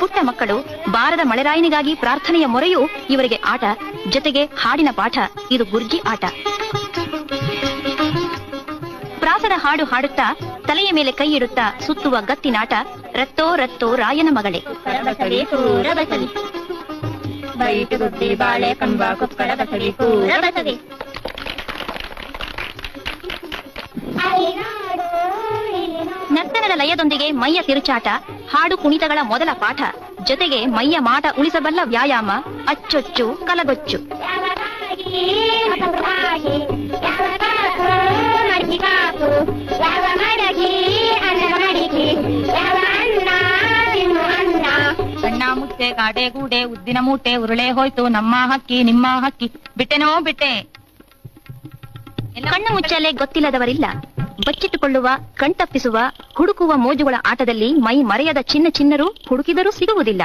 ಪುಟ್ಟ ಮಕ್ಕಳು ಬಾರದ ಮಳೆರಾಯನಿಗಾಗಿ ಪ್ರಾರ್ಥನೆಯ ಮೊರೆಯೂ ಇವರಿಗೆ ಆಟ, ಜೊತೆಗೆ ಹಾಡಿನ ಪಾಠ. ಇದು ಗುರ್ಜಿ ಆಟ. ಪ್ರಾಸದ ಹಾಡು ಹಾಡುತ್ತಾ, ತಲೆಯ ಮೇಲೆ ಕೈ ಇಡುತ್ತಾ ಸುತ್ತುವ ಗತ್ತಿನಾಟ ರತ್ತೋ ರತ್ತೋ ರಾಯನ ಮಗಳೇ. ಬೈಟು ಬಾಳೆ ಕಂಬ ಪೂರ ಲಯದೊಂದಿಗೆ ಮೈಯ ತಿರುಚಾಟ ಹಾಡು ಕುಣಿತಗಳ ಮೊದಲ ಪಾಠ ಜೊತೆಗೆ ಮೈಯ ಮಾಟ ಉಳಿಸಬಲ್ಲ ವ್ಯಾಯಾಮ ಅಚ್ಚೊಚ್ಚು ಕಲಗೊಚ್ಚು. ಸಣ್ಣ ಮುಟ್ಟೆ ಕಾಡೆ ಗೂಡೆ ಉದ್ದಿನ ಮೂಟೆ ಉರುಳೆ ಹೋಯ್ತು ನಮ್ಮ ಹಕ್ಕಿ ನಿಮ್ಮ ಹಕ್ಕಿ. ಬಿಟ್ಟೆನೋ ಬಿಟ್ಟೆ. ಕಣ್ಣು ಮುಚ್ಚಲೆ ಗೊತ್ತಿಲ್ಲದವರಿಲ್ಲ. ಬಚ್ಚಿಟ್ಟುಕೊಳ್ಳುವ ಕಣ್ತಪ್ಪಿಸುವ ಹುಡುಕುವ ಮೋಜುಗಳ ಆಟದಲ್ಲಿ ಮೈ ಮರೆಯದ ಚಿನ್ನ ಚಿನ್ನರು ಹುಡುಕಿದರೂ ಸಿಗುವುದಿಲ್ಲ.